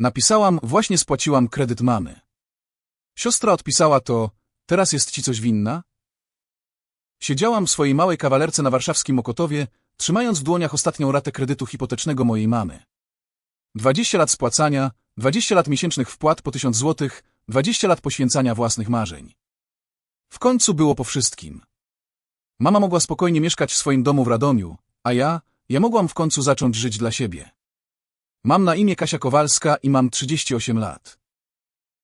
Napisałam, właśnie spłaciłam kredyt mamy. Siostra odpisała to, teraz jest ci coś winna? Siedziałam w swojej małej kawalerce na warszawskim Mokotowie, trzymając w dłoniach ostatnią ratę kredytu hipotecznego mojej mamy. 20 lat spłacania, 20 lat miesięcznych wpłat po 1000 złotych, 20 lat poświęcania własnych marzeń. W końcu było po wszystkim. Mama mogła spokojnie mieszkać w swoim domu w Radomiu, a ja, ja mogłam w końcu zacząć żyć dla siebie. Mam na imię Kasia Kowalska i mam 38 lat.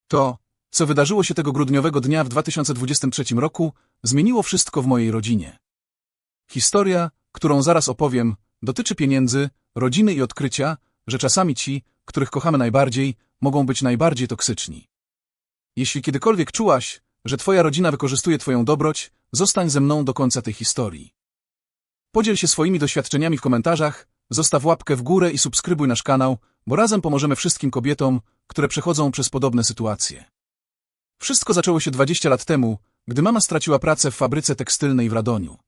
To, co wydarzyło się tego grudniowego dnia w 2023 roku, zmieniło wszystko w mojej rodzinie. Historia, którą zaraz opowiem, dotyczy pieniędzy, rodziny i odkrycia, że czasami ci, których kochamy najbardziej, mogą być najbardziej toksyczni. Jeśli kiedykolwiek czułaś, że twoja rodzina wykorzystuje twoją dobroć, zostań ze mną do końca tej historii. Podziel się swoimi doświadczeniami w komentarzach, zostaw łapkę w górę i subskrybuj nasz kanał, bo razem pomożemy wszystkim kobietom, które przechodzą przez podobne sytuacje. Wszystko zaczęło się 20 lat temu, gdy mama straciła pracę w fabryce tekstylnej w Radoniu.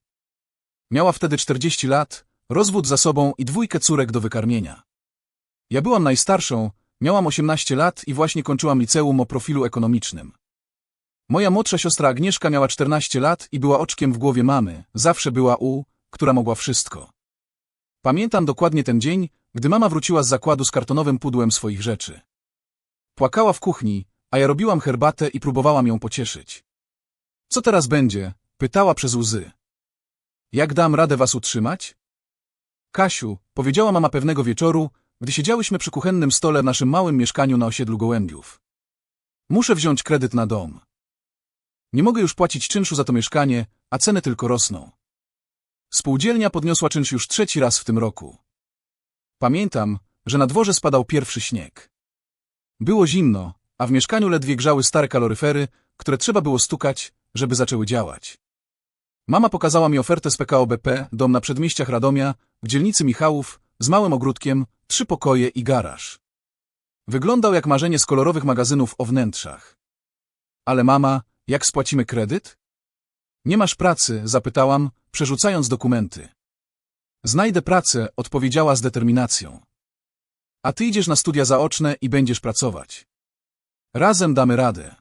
Miała wtedy 40 lat, rozwód za sobą i dwójkę córek do wykarmienia. Ja byłam najstarszą, miałam 18 lat i właśnie kończyłam liceum o profilu ekonomicznym. Moja młodsza siostra Agnieszka miała 14 lat i była oczkiem w głowie mamy, zawsze była u, która mogła wszystko. Pamiętam dokładnie ten dzień, gdy mama wróciła z zakładu z kartonowym pudłem swoich rzeczy. Płakała w kuchni, a ja robiłam herbatę i próbowałam ją pocieszyć. Co teraz będzie? pytała przez łzy. Jak dam radę was utrzymać? Kasiu, powiedziała mama pewnego wieczoru, gdy siedziałyśmy przy kuchennym stole w naszym małym mieszkaniu na osiedlu Gołębiów. Muszę wziąć kredyt na dom. Nie mogę już płacić czynszu za to mieszkanie, a ceny tylko rosną. Spółdzielnia podniosła czynsz już trzeci raz w tym roku. Pamiętam, że na dworze spadał pierwszy śnieg. Było zimno, a w mieszkaniu ledwie grzały stare kaloryfery, które trzeba było stukać, żeby zaczęły działać. Mama pokazała mi ofertę z PKO BP, dom na przedmieściach Radomia, w dzielnicy Michałów, z małym ogródkiem, trzy pokoje i garaż. Wyglądał jak marzenie z kolorowych magazynów o wnętrzach. Ale mama, jak spłacimy kredyt? Nie masz pracy, zapytałam, przerzucając dokumenty. Znajdę pracę, odpowiedziała z determinacją. A ty idziesz na studia zaoczne i będziesz pracować. Razem damy radę.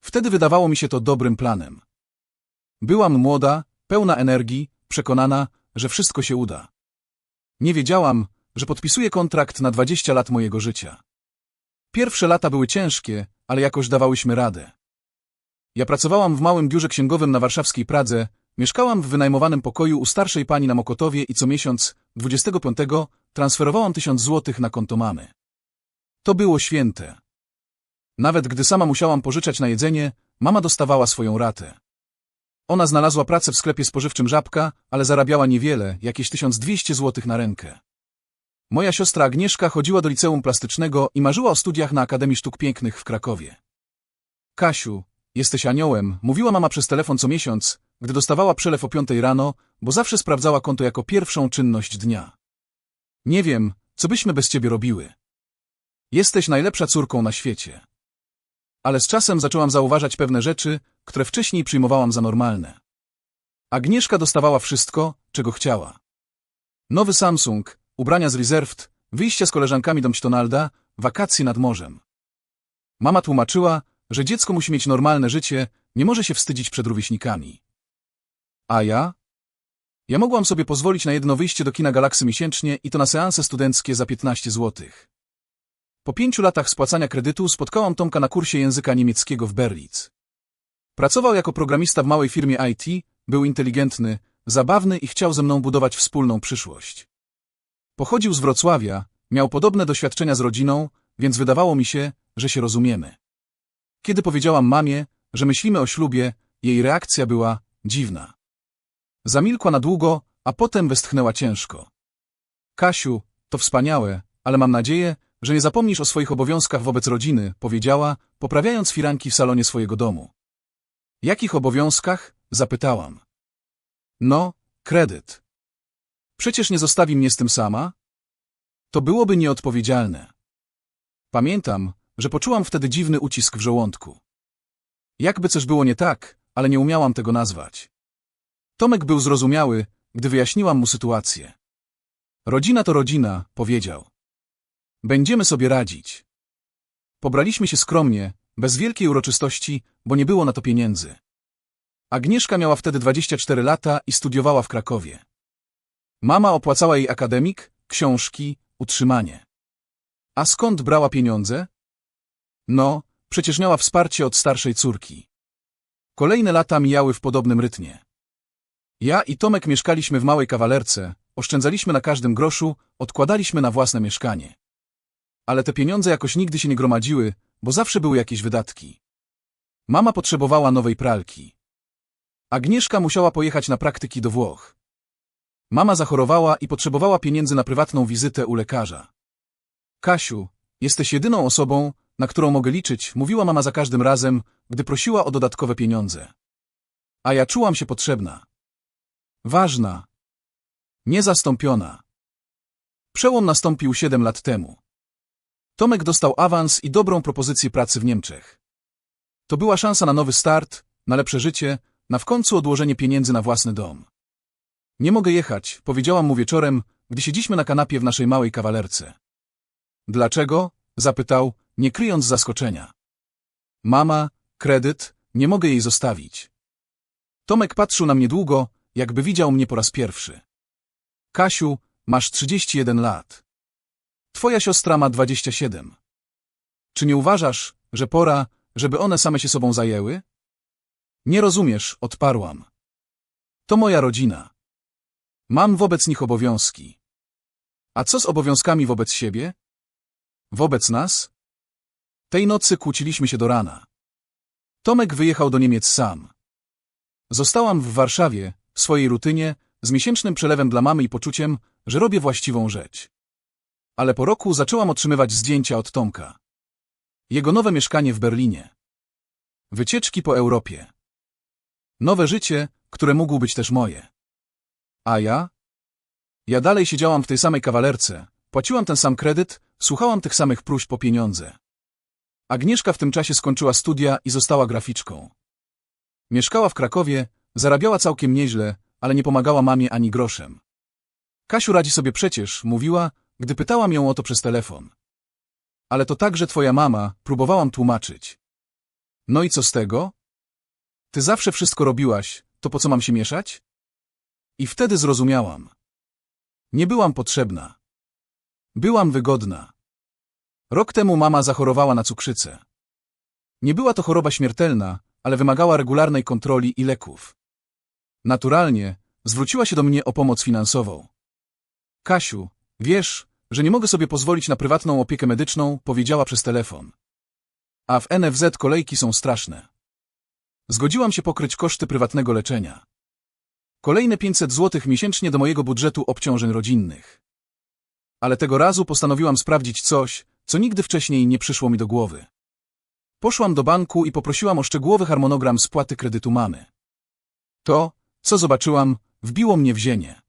Wtedy wydawało mi się to dobrym planem. Byłam młoda, pełna energii, przekonana, że wszystko się uda. Nie wiedziałam, że podpisuję kontrakt na 20 lat mojego życia. Pierwsze lata były ciężkie, ale jakoś dawałyśmy radę. Ja pracowałam w małym biurze księgowym na warszawskiej Pradze, mieszkałam w wynajmowanym pokoju u starszej pani na Mokotowie i co miesiąc, 25, transferowałam tysiąc złotych na konto mamy. To było święte. Nawet gdy sama musiałam pożyczać na jedzenie, mama dostawała swoją ratę. Ona znalazła pracę w sklepie spożywczym Żabka, ale zarabiała niewiele, jakieś 1200 złotych na rękę. Moja siostra Agnieszka chodziła do liceum plastycznego i marzyła o studiach na Akademii Sztuk Pięknych w Krakowie. Kasiu, jesteś aniołem, mówiła mama przez telefon co miesiąc, gdy dostawała przelew o piątej rano, bo zawsze sprawdzała konto jako pierwszą czynność dnia. Nie wiem, co byśmy bez ciebie robiły. Jesteś najlepsza córką na świecie. Ale z czasem zaczęłam zauważać pewne rzeczy, które wcześniej przyjmowałam za normalne. Agnieszka dostawała wszystko, czego chciała. Nowy Samsung, ubrania z Reserved, wyjścia z koleżankami do McDonalda, wakacje nad morzem. Mama tłumaczyła, że dziecko musi mieć normalne życie, nie może się wstydzić przed rówieśnikami. A ja? Ja mogłam sobie pozwolić na jedno wyjście do kina Galaksy miesięcznie i to na seanse studenckie za 15 złotych. Po pięciu latach spłacania kredytu spotkałam Tomka na kursie języka niemieckiego w Berlitz. Pracował jako programista w małej firmie IT, był inteligentny, zabawny i chciał ze mną budować wspólną przyszłość. Pochodził z Wrocławia, miał podobne doświadczenia z rodziną, więc wydawało mi się, że się rozumiemy. Kiedy powiedziałam mamie, że myślimy o ślubie, jej reakcja była dziwna. Zamilkła na długo, a potem westchnęła ciężko. Kasiu, to wspaniałe, ale mam nadzieję, że nie zapomnisz o swoich obowiązkach wobec rodziny, powiedziała, poprawiając firanki w salonie swojego domu. Jakich obowiązkach? zapytałam. No, kredyt. Przecież nie zostawi mnie z tym sama? To byłoby nieodpowiedzialne. Pamiętam, że poczułam wtedy dziwny ucisk w żołądku. Jakby coś było nie tak, ale nie umiałam tego nazwać. Tomek był zrozumiały, gdy wyjaśniłam mu sytuację. Rodzina to rodzina, powiedział. Będziemy sobie radzić. Pobraliśmy się skromnie, bez wielkiej uroczystości, bo nie było na to pieniędzy. Agnieszka miała wtedy 24 lata i studiowała w Krakowie. Mama opłacała jej akademik, książki, utrzymanie. A skąd brała pieniądze? No, przecież miała wsparcie od starszej córki. Kolejne lata mijały w podobnym rytmie. Ja i Tomek mieszkaliśmy w małej kawalerce, oszczędzaliśmy na każdym groszu, odkładaliśmy na własne mieszkanie. Ale te pieniądze jakoś nigdy się nie gromadziły, bo zawsze były jakieś wydatki. Mama potrzebowała nowej pralki. Agnieszka musiała pojechać na praktyki do Włoch. Mama zachorowała i potrzebowała pieniędzy na prywatną wizytę u lekarza. Kasiu, jesteś jedyną osobą, na którą mogę liczyć, mówiła mama za każdym razem, gdy prosiła o dodatkowe pieniądze. A ja czułam się potrzebna. Ważna. Niezastąpiona. Przełom nastąpił siedem lat temu. Tomek dostał awans i dobrą propozycję pracy w Niemczech. To była szansa na nowy start, na lepsze życie, na w końcu odłożenie pieniędzy na własny dom. Nie mogę jechać, powiedziałam mu wieczorem, gdy siedzieliśmy na kanapie w naszej małej kawalerce. Dlaczego? zapytał, nie kryjąc zaskoczenia. Mama, kredyt, nie mogę jej zostawić. Tomek patrzył na mnie długo, jakby widział mnie po raz pierwszy. Kasiu, masz 31 lat. Twoja siostra ma 27. Czy nie uważasz, że pora, żeby one same się sobą zajęły? Nie rozumiesz, odparłam. To moja rodzina. Mam wobec nich obowiązki. A co z obowiązkami wobec siebie? Wobec nas? Tej nocy kłóciliśmy się do rana. Tomek wyjechał do Niemiec sam. Zostałam w Warszawie, w swojej rutynie, z miesięcznym przelewem dla mamy i poczuciem, że robię właściwą rzecz. Ale po roku zaczęłam otrzymywać zdjęcia od Tomka. Jego nowe mieszkanie w Berlinie. Wycieczki po Europie. Nowe życie, które mógł być też moje. A ja? Ja dalej siedziałam w tej samej kawalerce, płaciłam ten sam kredyt, słuchałam tych samych próśb po pieniądze. Agnieszka w tym czasie skończyła studia i została graficzką. Mieszkała w Krakowie, zarabiała całkiem nieźle, ale nie pomagała mamie ani groszem. Kasiu radzi sobie przecież, mówiła, gdy pytałam ją o to przez telefon. Ale to także twoja mama, próbowałam tłumaczyć. No i co z tego? Ty zawsze wszystko robiłaś, to po co mam się mieszać? I wtedy zrozumiałam. Nie byłam potrzebna. Byłam wygodna. Rok temu mama zachorowała na cukrzycę. Nie była to choroba śmiertelna, ale wymagała regularnej kontroli i leków. Naturalnie zwróciła się do mnie o pomoc finansową. Kasiu, wiesz, że nie mogę sobie pozwolić na prywatną opiekę medyczną, powiedziała przez telefon. A w NFZ kolejki są straszne. Zgodziłam się pokryć koszty prywatnego leczenia. Kolejne 500 zł miesięcznie do mojego budżetu obciążeń rodzinnych. Ale tego razu postanowiłam sprawdzić coś, co nigdy wcześniej nie przyszło mi do głowy. Poszłam do banku i poprosiłam o szczegółowy harmonogram spłaty kredytu mamy. To, co zobaczyłam, wbiło mnie w ziemię.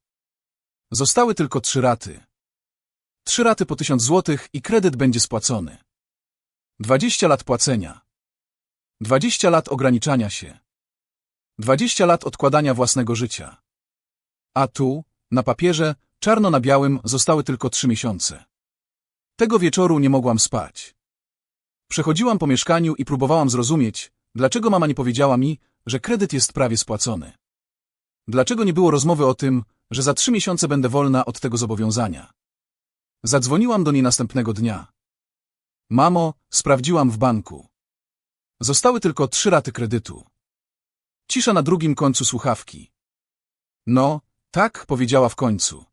Zostały tylko trzy raty. Trzy raty po tysiąc złotych i kredyt będzie spłacony. Dwadzieścia lat płacenia. Dwadzieścia lat ograniczania się. Dwadzieścia lat odkładania własnego życia. A tu, na papierze, czarno na białym, zostały tylko trzy miesiące. Tego wieczoru nie mogłam spać. Przechodziłam po mieszkaniu i próbowałam zrozumieć, dlaczego mama nie powiedziała mi, że kredyt jest prawie spłacony. Dlaczego nie było rozmowy o tym, że za trzy miesiące będę wolna od tego zobowiązania? Zadzwoniłam do niej następnego dnia. Mamo, sprawdziłam w banku. Zostały tylko trzy raty kredytu. Cisza na drugim końcu słuchawki. No, tak, powiedziała w końcu.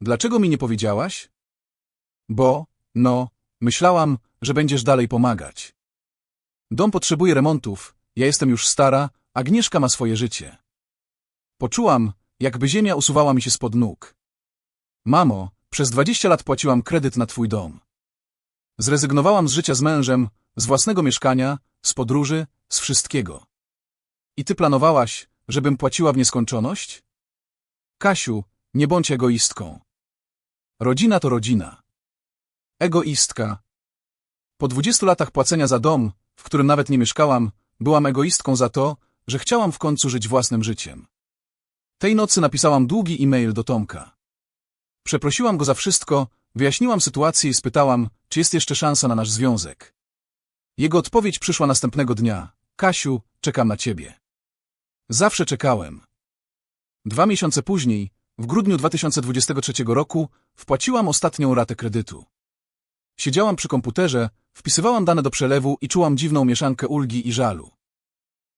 Dlaczego mi nie powiedziałaś? Bo, no, myślałam, że będziesz dalej pomagać. Dom potrzebuje remontów, ja jestem już stara, Agnieszka ma swoje życie. Poczułam, jakby ziemia usuwała mi się spod nóg. Mamo, przez dwadzieścia lat płaciłam kredyt na twój dom. Zrezygnowałam z życia z mężem, z własnego mieszkania, z podróży, z wszystkiego. I ty planowałaś, żebym płaciła w nieskończoność? Kasiu, nie bądź egoistką. Rodzina to rodzina. Egoistka. Po dwudziestu latach płacenia za dom, w którym nawet nie mieszkałam, byłam egoistką za to, że chciałam w końcu żyć własnym życiem. Tej nocy napisałam długi e-mail do Tomka. Przeprosiłam go za wszystko, wyjaśniłam sytuację i spytałam, czy jest jeszcze szansa na nasz związek. Jego odpowiedź przyszła następnego dnia. Kasiu, czekam na ciebie. Zawsze czekałem. Dwa miesiące później, w grudniu 2023 roku, wpłaciłam ostatnią ratę kredytu. Siedziałam przy komputerze, wpisywałam dane do przelewu i czułam dziwną mieszankę ulgi i żalu.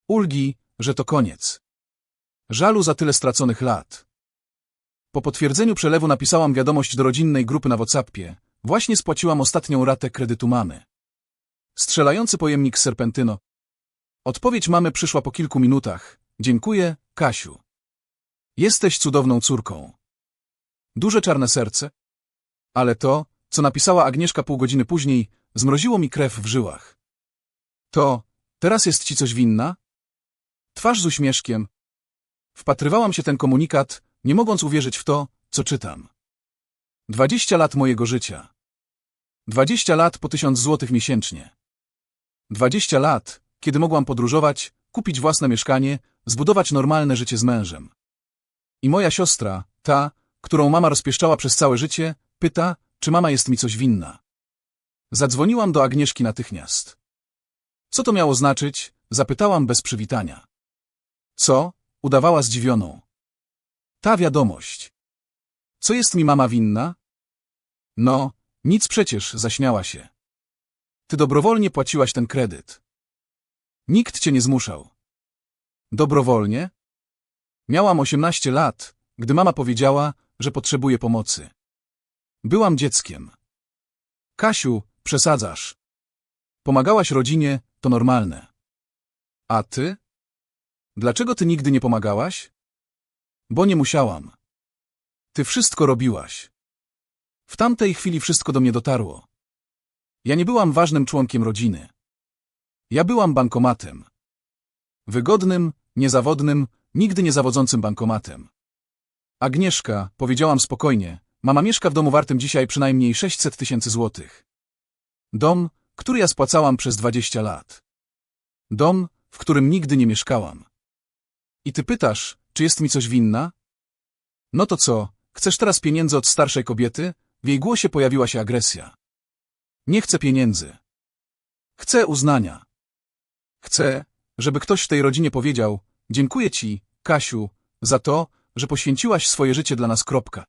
Ulgi, że to koniec. Żalu za tyle straconych lat. Po potwierdzeniu przelewu napisałam wiadomość do rodzinnej grupy na WhatsAppie. Właśnie spłaciłam ostatnią ratę kredytu mamy. Strzelający pojemnik z serpentyno. Odpowiedź mamy przyszła po kilku minutach. Dziękuję, Kasiu. Jesteś cudowną córką. Duże czarne serce. Ale to, co napisała Agnieszka pół godziny później, zmroziło mi krew w żyłach. To, teraz jest ci coś winna? Twarz z uśmieszkiem. Wpatrywałam się ten komunikat, nie mogąc uwierzyć w to, co czytam. Dwadzieścia lat mojego życia. Dwadzieścia lat po tysiąc złotych miesięcznie. Dwadzieścia lat, kiedy mogłam podróżować, kupić własne mieszkanie, zbudować normalne życie z mężem. I moja siostra, ta, którą mama rozpieszczała przez całe życie, pyta, czy mama jest mi coś winna. Zadzwoniłam do Agnieszki natychmiast. Co to miało znaczyć? Zapytałam bez przywitania. Co? Udawała zdziwioną. Ta wiadomość. Co jest mi mama winna? No, nic przecież, zaśmiała się. Ty dobrowolnie płaciłaś ten kredyt. Nikt cię nie zmuszał. Dobrowolnie? Miałam 18 lat, gdy mama powiedziała, że potrzebuje pomocy. Byłam dzieckiem. Kasiu, przesadzasz. Pomagałaś rodzinie, to normalne. A ty? Dlaczego ty nigdy nie pomagałaś? Bo nie musiałam. Ty wszystko robiłaś. W tamtej chwili wszystko do mnie dotarło. Ja nie byłam ważnym członkiem rodziny. Ja byłam bankomatem. Wygodnym, niezawodnym, nigdy nie zawodzącym bankomatem. Agnieszka, powiedziałam spokojnie, mama mieszka w domu wartym dzisiaj przynajmniej 600 tysięcy złotych. Dom, który ja spłacałam przez 20 lat. Dom, w którym nigdy nie mieszkałam. I ty pytasz, czy jest mi coś winna? No to co, chcesz teraz pieniędzy od starszej kobiety? W jej głosie pojawiła się agresja. Nie chcę pieniędzy. Chcę uznania. Chcę, żeby ktoś w tej rodzinie powiedział, dziękuję ci, Kasiu, za to, że poświęciłaś swoje życie dla nas kropka.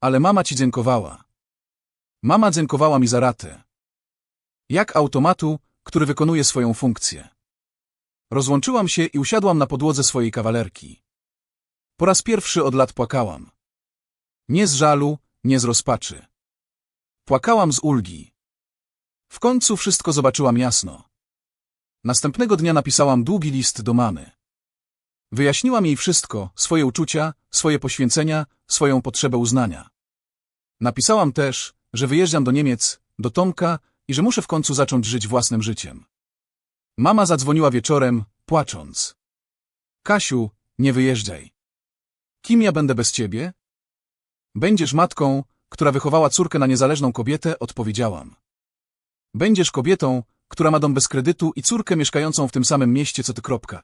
Ale mama ci dziękowała. Mama dziękowała mi za ratę. Jak automatu, który wykonuje swoją funkcję. Rozłączyłam się i usiadłam na podłodze swojej kawalerki. Po raz pierwszy od lat płakałam. Nie z żalu, nie z rozpaczy. Płakałam z ulgi. W końcu wszystko zobaczyłam jasno. Następnego dnia napisałam długi list do mamy. Wyjaśniłam jej wszystko, swoje uczucia, swoje poświęcenia, swoją potrzebę uznania. Napisałam też, że wyjeżdżam do Niemiec, do Tomka i że muszę w końcu zacząć żyć własnym życiem. Mama zadzwoniła wieczorem, płacząc. Kasiu, nie wyjeżdżaj. Kim ja będę bez ciebie? Będziesz matką, która wychowała córkę na niezależną kobietę, odpowiedziałam. Będziesz kobietą, która ma dom bez kredytu i córkę mieszkającą w tym samym mieście co ty. Kropka.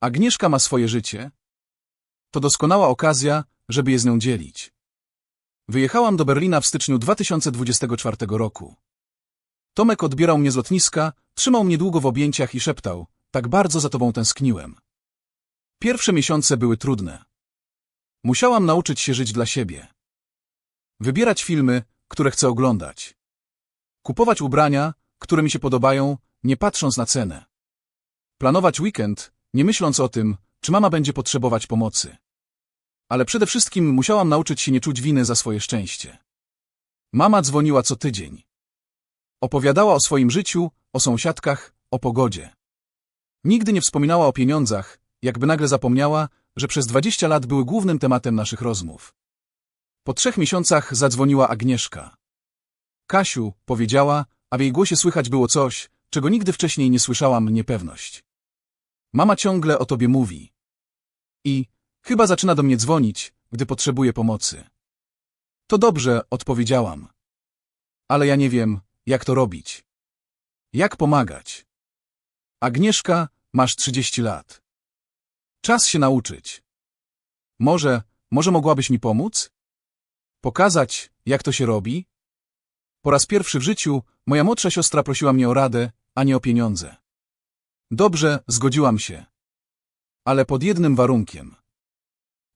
Agnieszka ma swoje życie. To doskonała okazja, żeby je z nią dzielić. Wyjechałam do Berlina w styczniu 2024 roku. Tomek odbierał mnie z lotniska, trzymał mnie długo w objęciach i szeptał, tak bardzo za tobą tęskniłem. Pierwsze miesiące były trudne. Musiałam nauczyć się żyć dla siebie. Wybierać filmy, które chcę oglądać. Kupować ubrania, które mi się podobają, nie patrząc na cenę. Planować weekend, nie myśląc o tym, czy mama będzie potrzebować pomocy. Ale przede wszystkim musiałam nauczyć się nie czuć winy za swoje szczęście. Mama dzwoniła co tydzień. Opowiadała o swoim życiu, o sąsiadkach, o pogodzie. Nigdy nie wspominała o pieniądzach, jakby nagle zapomniała, że przez dwadzieścia lat były głównym tematem naszych rozmów. Po trzech miesiącach zadzwoniła Agnieszka. Kasiu, powiedziała, a w jej głosie słychać było coś, czego nigdy wcześniej nie słyszałam, niepewność. Mama ciągle o tobie mówi. I chyba zaczyna do mnie dzwonić, gdy potrzebuje pomocy. To dobrze, odpowiedziałam. Ale ja nie wiem, jak to robić. Jak pomagać? Agnieszka, masz 30 lat. Czas się nauczyć. Może, może mogłabyś mi pomóc? Pokazać, jak to się robi? Po raz pierwszy w życiu moja młodsza siostra prosiła mnie o radę, a nie o pieniądze. Dobrze, zgodziłam się. Ale pod jednym warunkiem.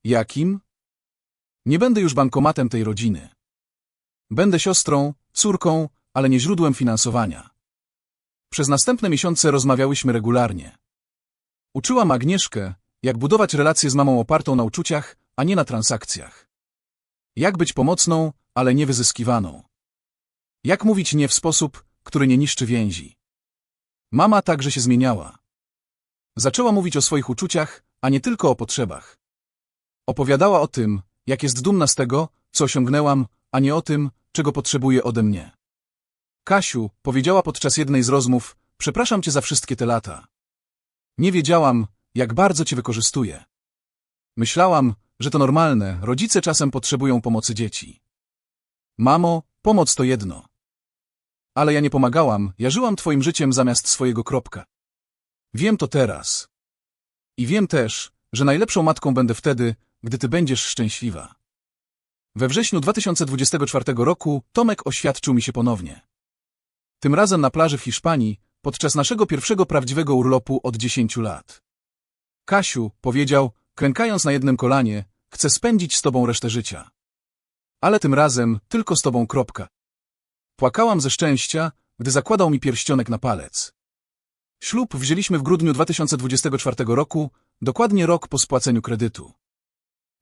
Jakim? Nie będę już bankomatem tej rodziny. Będę siostrą, córką, ale nie źródłem finansowania. Przez następne miesiące rozmawiałyśmy regularnie. Uczyłam Agnieszkę, jak budować relacje z mamą opartą na uczuciach, a nie na transakcjach. Jak być pomocną, ale nie wyzyskiwaną. Jak mówić nie w sposób, który nie niszczy więzi. Mama także się zmieniała. Zaczęła mówić o swoich uczuciach, a nie tylko o potrzebach. Opowiadała o tym, jak jest dumna z tego, co osiągnęłam, a nie o tym, czego potrzebuje ode mnie. Kasiu, powiedziała podczas jednej z rozmów, przepraszam cię za wszystkie te lata. Nie wiedziałam, jak bardzo cię wykorzystuję. Myślałam, że to normalne, rodzice czasem potrzebują pomocy dzieci. Mamo, pomoc to jedno. Ale ja nie pomagałam, ja żyłam twoim życiem zamiast swojego kropka. Wiem to teraz. I wiem też, że najlepszą matką będę wtedy, gdy ty będziesz szczęśliwa. We wrześniu 2024 roku Tomek oświadczył mi się ponownie. Tym razem na plaży w Hiszpanii, podczas naszego pierwszego prawdziwego urlopu od 10 lat. Kasiu, powiedział, klękając na jednym kolanie, chcę spędzić z tobą resztę życia. Ale tym razem tylko z tobą kropka. Płakałam ze szczęścia, gdy zakładał mi pierścionek na palec. Ślub wzięliśmy w grudniu 2024 roku, dokładnie rok po spłaceniu kredytu.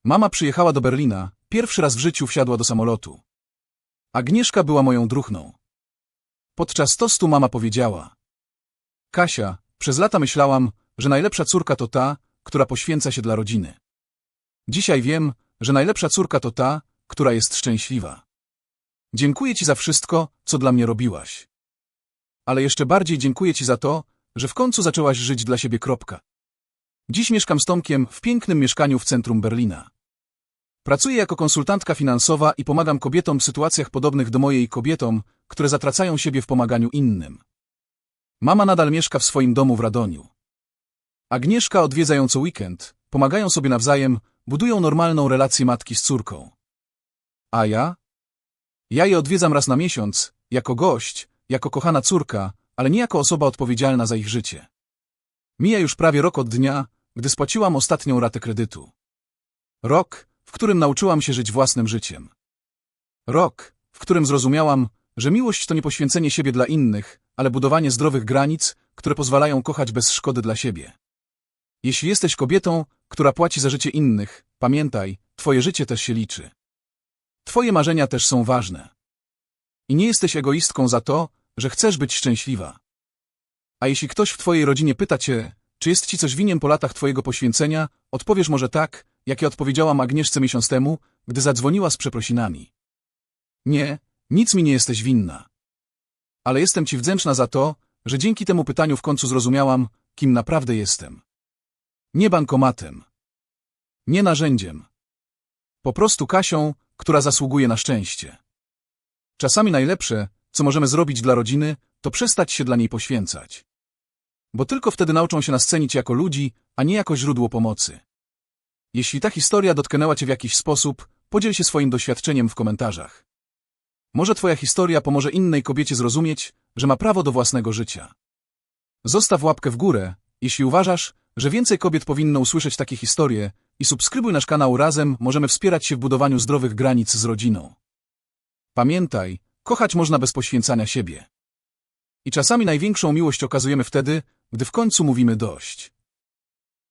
Mama przyjechała do Berlina, pierwszy raz w życiu wsiadła do samolotu. Agnieszka była moją druchną. Podczas tostu mama powiedziała. Kasia, przez lata myślałam, że najlepsza córka to ta, która poświęca się dla rodziny. Dzisiaj wiem, że najlepsza córka to ta, która jest szczęśliwa. Dziękuję ci za wszystko, co dla mnie robiłaś. Ale jeszcze bardziej dziękuję ci za to, że w końcu zaczęłaś żyć dla siebie kropka. Dziś mieszkam z Tomkiem w pięknym mieszkaniu w centrum Berlina. Pracuję jako konsultantka finansowa i pomagam kobietom w sytuacjach podobnych do mojej kobietom, które zatracają siebie w pomaganiu innym. Mama nadal mieszka w swoim domu w Radoniu. Agnieszka odwiedza ją co weekend, pomagają sobie nawzajem, budują normalną relację matki z córką. A ja? Ja je odwiedzam raz na miesiąc, jako gość, jako kochana córka, ale nie jako osoba odpowiedzialna za ich życie. Mija już prawie rok od dnia, gdy spłaciłam ostatnią ratę kredytu. Rok, w którym nauczyłam się żyć własnym życiem. Rok, w którym zrozumiałam, że miłość to nie poświęcenie siebie dla innych, ale budowanie zdrowych granic, które pozwalają kochać bez szkody dla siebie. Jeśli jesteś kobietą, która płaci za życie innych, pamiętaj, twoje życie też się liczy. Twoje marzenia też są ważne. I nie jesteś egoistką za to, że chcesz być szczęśliwa. A jeśli ktoś w twojej rodzinie pyta cię, czy jest ci coś winien po latach twojego poświęcenia, odpowiesz może tak, jak ja odpowiedziałam Agnieszce miesiąc temu, gdy zadzwoniła z przeprosinami. Nie, nic mi nie jesteś winna. Ale jestem ci wdzięczna za to, że dzięki temu pytaniu w końcu zrozumiałam, kim naprawdę jestem. Nie bankomatem. Nie narzędziem. Po prostu Kasią, która zasługuje na szczęście. Czasami najlepsze, co możemy zrobić dla rodziny, to przestać się dla niej poświęcać. Bo tylko wtedy nauczą się nas cenić jako ludzi, a nie jako źródło pomocy. Jeśli ta historia dotknęła Cię w jakiś sposób, podziel się swoim doświadczeniem w komentarzach. Może Twoja historia pomoże innej kobiecie zrozumieć, że ma prawo do własnego życia. Zostaw łapkę w górę, jeśli uważasz, że więcej kobiet powinno usłyszeć takie historie i subskrybuj nasz kanał razem, możemy wspierać się w budowaniu zdrowych granic z rodziną. Pamiętaj, kochać można bez poświęcania siebie. I czasami największą miłość okazujemy wtedy, gdy w końcu mówimy dość.